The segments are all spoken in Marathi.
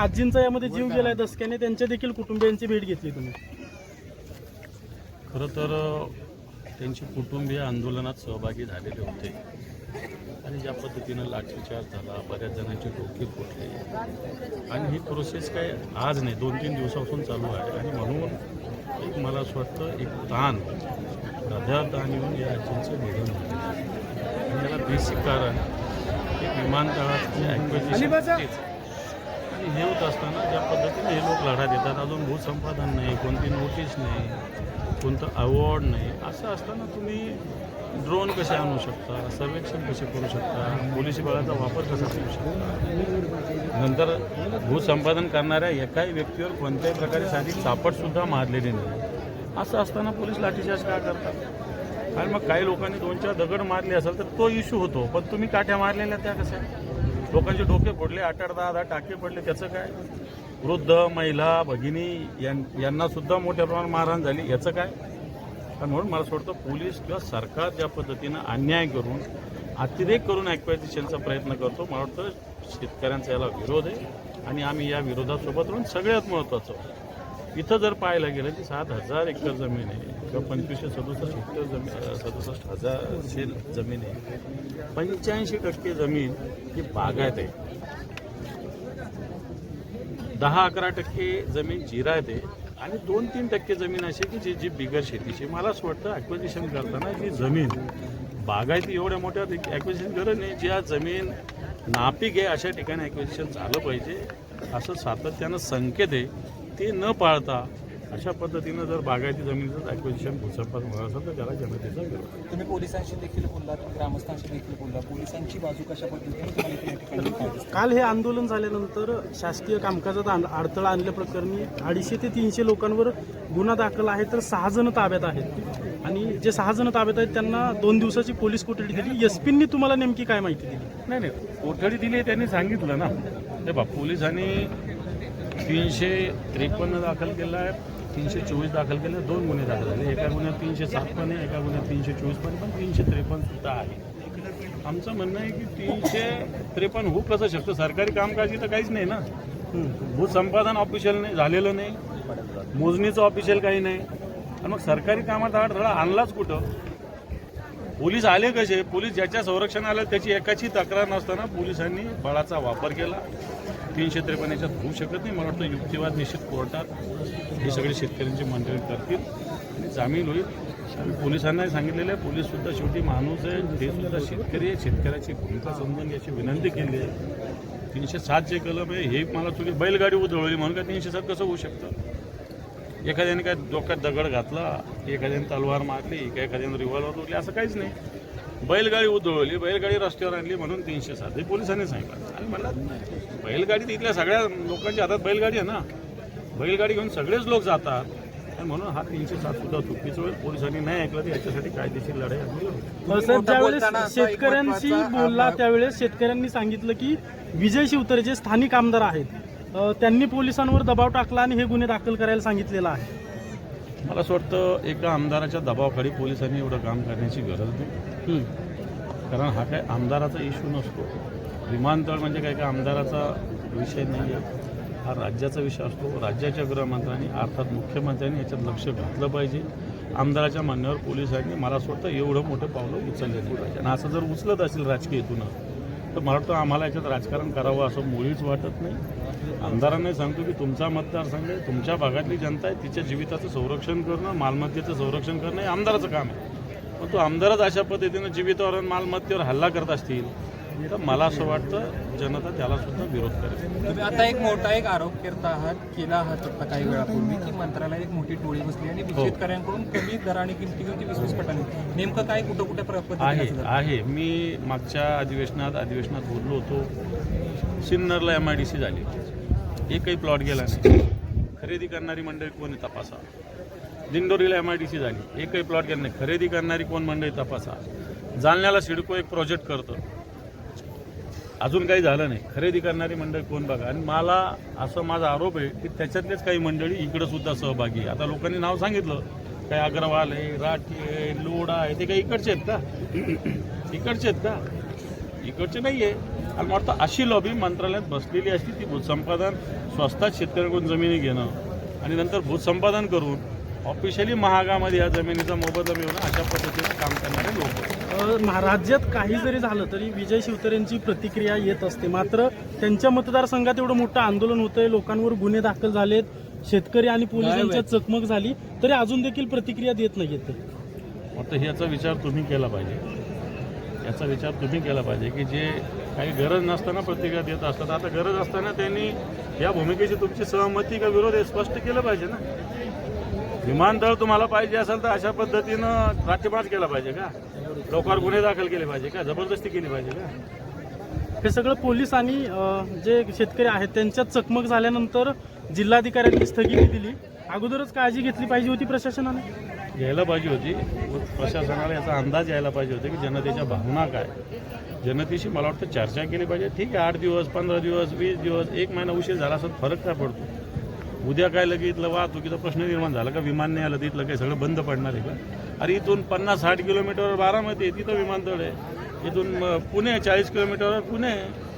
आजींचा यामध्ये जीव गेलाय दसक्याने त्यांच्या देखील कुटुंबियांची भेट घेतली तुम्ही. खरं तर त्यांचे कुटुंबीय आंदोलनात सहभागी झालेले होते. आणि ज्या पद्धतीनं लाठीचार्ज झाला बऱ्याच जणांचे डोके फुटले. आणि ही प्रोसेस काय आज नाही दोन तीन दिवसापासून चालू आहे. आणि म्हणून एक मला असं वाटतं एक ताण हृदयात ताण येऊन या आजींचं निधन झालं. आणि याला बेसिक कारण विमानतळाचे ॲक्वेजिशन आणि हे होत असताना ज्या पद्धतीने हे लोक लढा देतात अजून भूसंपादन नाही कोणती नोटीस नाही कोणतं अवॉर्ड नाही असं असताना तुम्ही ड्रोन कसे आणू शकता सर्वेक्षण कसे करू शकता पोलिसी बळाचा वापर कसा करू शकता? नंतर भूसंपादन करणाऱ्या एकाही व्यक्तीवर कोणत्याही प्रकारे साधी चापटसुद्धा मारलेली नाही. असं असताना पोलीस लाठीचार्ज का करतात? कारण मग काही लोकांनी दोन चार दगड मारले असेल तर तो इश्यू होतो पण तुम्ही काठ्या मारलेल्या त्या कशा? लोकांचे डोके फोडले आठ आठ दहा दहा टाके पडले त्याचं काय? वृद्ध महिला भगिनी यां यांना सुद्धा मोठ्या प्रमाणात मारहाण झाली. याचं काय? कारण म्हणून मला सोडतं पोलीस किंवा सरकार ज्या पद्धतीनं अन्याय करून अतिरेक करून ॲक्वायझेशनचा प्रयत्न करतो मला वाटतं शेतकऱ्यांचा याला विरोध आहे. आणि आम्ही या विरोधासोबत राहून सगळ्यात महत्त्वाचं इथं जर पाहायला गेलं की सात हजार एकर जमीन आहे किंवा पंचवीसशे सदुसष्ट हेक्टर जमीन सदुसष्ट हजार शेल जमीन आहे. पंच्याऐंशी टक्के जमीन ही बागायत आहे. दहा अकरा टक्के जमीन जिरायत आहे आणि दोन तीन टक्के जमीन अशी की जी जी बिगर शेतीची. मला असं वाटतं ॲक्विजिशन करताना जी जमीन बागायती एवढ्या मोठ्या ॲक्विजिशन गरज नाही ज्या जमीन नापीक आहे अशा ठिकाणी ॲक्विजिशन झालं पाहिजे. असं सातत्यानं संकेत आहे. ते न पाळता अशा पद्धतीनं जर बागायती जमिनीचं ॲक्विजिशन भूसंपादन होणार असेल तर त्याला जनतेचा विरोध. तुम्ही पोलिसांशी देखील बोललात ग्रामस्थांशी देखील बोलला पोलिसांची बाजू कशा पद्धतीने? काल हे आंदोलन झाल्यानंतर शासकीय कामकाजात आण- अडथळा आणल्याप्रकरणी अडीचशे ते तीनशे लोकांवर गुन्हा दाखल आहे तर सहा जण ताब्यात आहेत. आणि जे सहा जण ताब्यात आहेत त्यांना दोन दिवसाची पोलीस कोठडी दिली. एस पींनी तुम्हाला नेमकी काय माहिती दिली? नाही नाही. कोठडी दिली त्यांनी सांगितलं ना. ते बा पोलिसांनी तीनशे त्रेपन्न दाखल केलं आहे तीनशे चोवीस दाखल केले दोन गुन्हे दाखल झाले. एका गुन्ह्यात तीनशे सात पण आहे एका गुन्ह्यात तीनशे चोवीस पण पण तीनशे त्रेपन्न सुद्धा आहे. आमचं म्हणणं आहे की तीनशे त्रेपन्न होऊ कसं शकतं? सरकारी कामकाजी तर काहीच नाही ना. भूसंपादन ऑफिशियल नाही झालेलं नाही. मोजणीचं ऑफिशियल काही नाही. आणि मग सरकारी कामात अडथळा आणलाच कुठं? पोलीस आले कसे? पोलीस ज्याच्या संरक्षण आलं त्याची एकाची तक्रार नसताना पोलिसांनी बळाचा वापर केला. तीनशे त्रेपन्न याच्यात होऊ शकत नाही. मला वाटतं युक्तिवाद निश्चित कोर्टात हे सगळे शेतकऱ्यांची मंडळी करतील. आणि जामीन होईल. आणि पोलिसांनाही सांगितलेलं आहे. पोलीससुद्धा शेवटी माणूस आहे. ते सुद्धा शेतकरी आहे. शेतकऱ्याची भूमिका समजून याची विनंती केली आहे. तीनशे सात जे कलम आहे हे मला चुकी बैलगाडी उधळवली म्हणून का तीनशे सात कसं होऊ शकतं? एखाद्याने काय डोक्यात दगड घातला एखाद्याने तलवार मारली का एखाद्याने रिव्हॉल्वर उरली असं काहीच नाही. बैलगाडी उधळवली बैलगाडी रस्त्यावर आणली म्हणून तीनशे सात. हे पोलिसांनी सांगितलं. आणि मला बैलगाडी तिथल्या सगळ्या लोकांच्या हातात बैलगाडी आहे ना. बैलगाडी घेऊन सगळेच लोक जातात. आणि म्हणून हा तीनशे सात सुद्धा चुकीचं होईल. पोलिसांनी नाही ऐकलं तर याच्यासाठी कायदेशीर लढाई आम्ही शेतकऱ्यांशी बोलला त्यावेळेस शेतकऱ्यांनी सांगितलं की विजय शिवतरे जे स्थानिक आमदार आहेत त्यांनी पोलिसांवर दबाव टाकला आणि हे गुन्हे दाखल करायला सांगितलेलं आहे. मला असं वाटतं एका आमदाराच्या दबावाखाली पोलिसांनी एवढं काम करण्याची गरज नाही. कारण हा काय आमदाराचा इश्यू नसतो. विमानतळ म्हणजे काय काय आमदाराचा विषय नाही आहे हा राज्याचा विषय असतो. राज्याच्या गृहमंत्र्यांनी अर्थात मुख्यमंत्र्यांनी याच्यात लक्ष घातलं पाहिजे. आमदाराच्या म्हणण्यावर पोलिसांनी मला असं वाटतं एवढं मोठं पावलं उचलले नाही पाहिजे. आणि असं जर उचलत असेल राजकीय हेतूनं तर मला वाटतं आम्हाला याच्यात राजकारण करावं असं मुळीच वाटत नाही. आमदारांनाही सांगतो की तुमचा मतदारसंघ आहे तुमच्या भागातली जनता आहे तिच्या जीविताचं संरक्षण करणं मालमत्तेचं संरक्षण करणं हे आमदाराचं काम आहे. पण तो आमदारच अशा पद्धतीनं जीवितावर आणि मालमत्तेवर हल्ला करत असतील तर मला असं वाटतं जनता त्याला सुद्धा विरोध करेल. तुम्ही आता एक मोठा एक आरोप करत आहात केला आहात आता काही वेळापूर्वी की मंत्रालयात एक मोठी टोळी बसली आणि हो. शेतकऱ्यांकडून कमी दराने किमती घेऊन ती वीस पटाने नेमकं काय कुठं कुठं आहे? आहे. मी मागच्या अधिवेशनात अधिवेशनात बोललो होतो. सिन्नरला एम आय डी सी झाली. एकही प्लॉट गेला नाही. खरेदी करणारी मंडळी कोण आहे तपासा? दिंडोरीला एम आय डी सी झाली. एकही प्लॉट गेला नाही. खरेदी करणारी कोण मंडळी तपासा? जालन्याला सिडको एक प्रोजेक्ट करतं. अजून काही झालं नाही. खरेदी करणारी मंडळी कोण बघा? आणि मला असं माझा आरोप आहे की त्याच्यातलेच काही मंडळी इकडं सुद्धा सहभागी आहे. आता लोकांनी नाव सांगितलं. काही अग्रवाल आहे राठी आहे लोडा आहे ते काही इकडचे आहेत का? इकडचे आहेत का? इकडचे नाही आहे आणि मला वाटतं अशी लॉबी मंत्रालयात बसलेली असती ती भूसंपादन स्वस्तात शेतकऱ्यांकडून जमिनी घेणं आणि नंतर भूसंपादन करून ऑफिशियली महागामध्ये या जमिनीचा मोबदला मिळवणं अशा पद्धतीनं काम करणारे लोक राज्यात काही जरी झालं तरी विजय शिवतरेंची प्रतिक्रिया येत असते. मात्र त्यांच्या मतदारसंघात एवढं मोठं आंदोलन होतंय लोकांवर गुन्हे दाखल झालेत शेतकरी आणि पोलीस यांच्यात चकमक झाली तरी अजून देखील प्रतिक्रिया देत नाहीयेत ते. वाटतं ह्याचा विचार तुम्ही केला पाहिजे. याचा विचार तुम्ही केला पाहिजे की जे काही गरज नसताना प्रतिक्रिया देत असतात आता गरज असताना त्यांनी या भूमिकेची तुमची सहमती का विरोध हे स्पष्ट केलं पाहिजे ना. विमानतळ तुम्हाला पाहिजे असेल तर अशा पद्धतीनं राष्ट्रपात केला पाहिजे का? लोकांवर गुन्हे दाखल केले पाहिजे का? जबरदस्ती केली पाहिजे का? हे सगळं पोलीस आणि अ, जे शेतकरी आहेत त्यांच्यात चकमक झाल्यानंतर जिल्हाधिकाऱ्यांनी स्थगिती दिली. अगोदरच काळजी घेतली पाहिजे होती प्रशासनाने. घ्यायला पाहिजे होती. व प्रशासनाला याचा अंदाज यायला पाहिजे होता की जनतेच्या भावना काय? जनतेशी मला वाटतं चर्चा केली पाहिजे. ठीक आहे आठ दिवस पंधरा दिवस वीस दिवस एक महिना उशीर झाला असं फरक काय पडतो? उद्या काय लगे इथलं वाहतुकीचा प्रश्न निर्माण झाला का? विमान नाही आलं तर इथलं काय सगळं बंद पडणार आहे का? अरे इथून पन्नास साठ किलोमीटरवर बारामती आहे तिथं विमानतळ आहे. इथून पुणे चाळीस किलोमीटरवर पुणे आहे.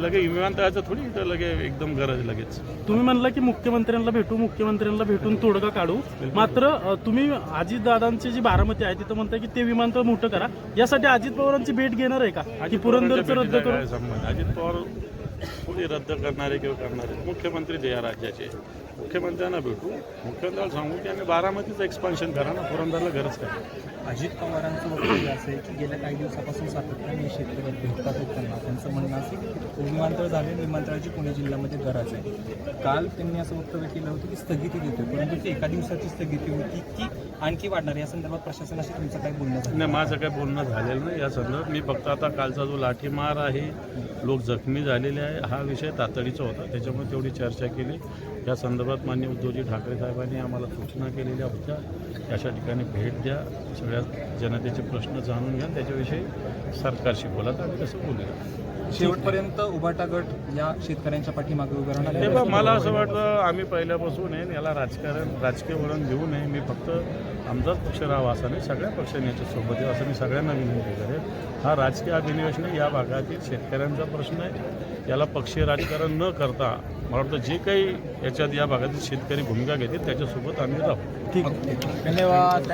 लगे विमानतळाचं थोडी इथं लगे एकदम गरज लगेच. तुम्ही म्हणलं की मुख्यमंत्र्यांना भेटू मुख्यमंत्र्यांना भेटून तोडगा काढू. मात्र तुम्ही अजितदादांची जी बारामती आहे तिथं म्हणताय की ते विमानतळ मोठं करा. यासाठी अजित पवारांची भेट घेणार आहे का? की पुरंदरचं रद्द करू अजित पवार कोणी रद्द करणारे किंवा करणारे मुख्यमंत्री द्या राज्याचे मुख्यमंत्र्यांना भेटू. मुख्यमंत्र्याला सांगू की आम्ही बारामतीचं एक्सपान्शन करा ना पुरंदरला गरज काय? अजित पवारांचं वक्तव्य असं आहे की गेल्या काही दिवसापासून सातत्याने शेतकरी भेटतात त्यांना त्यांचं म्हणणं असं की विमानतळ झाले विमानतळाची पुणे जिल्ह्यामध्ये गरज आहे. काल त्यांनी असं वक्तव्य केलं होतं की स्थगिती देतो परंतु ती एका दिवसाची स्थगिती होती की आणखी वाढणार या संदर्भात प्रशासनाशी तुमचं काय बोलणं नाही माझं काही बोलणं झालेलं नाही या संदर्भात. मी फक्त आता कालचा जो लाठीमार आहे लोक जखमी झालेले आहे हा विषय तातडीचा होता. त्याच्यामुळे तेवढी चर्चा केली. या संदर्भात मान्य उद्धवजी ठाकरे साहेबांनी आम्हाला सूचना केलेल्या होत्या. की अशा ठिकाणी भेट द्या. सगळ्या जनतेचे प्रश्न जाणून घ्या. त्याच्याविषयी सरकारशी बोला तर आम्ही कसं बोलूया. शेवटपर्यंत उबाटा गट या शेतकऱ्यांच्या पाठीमागे उभं राहणार मला असं वाटतं आम्ही पहिल्यापासून आहे याला राजकारण राजकीय वळण देऊ नये. मी फक्त आमचाच पक्ष राहावा असं नाही सगळ्या पक्षांनी याच्यासोबत येऊ असं मी सगळ्यांना विनंती करेन. हा राजकीय अभिनिवेश नाही या भागातील शेतकऱ्यांचा प्रश्न आहे. याला पक्षीय राजकारण न करता मला वाटतं जे काही याच्यात या भागातील शेतकरी भूमिका घेतील त्याच्यासोबत आम्ही राहू. ठीक धन्यवाद.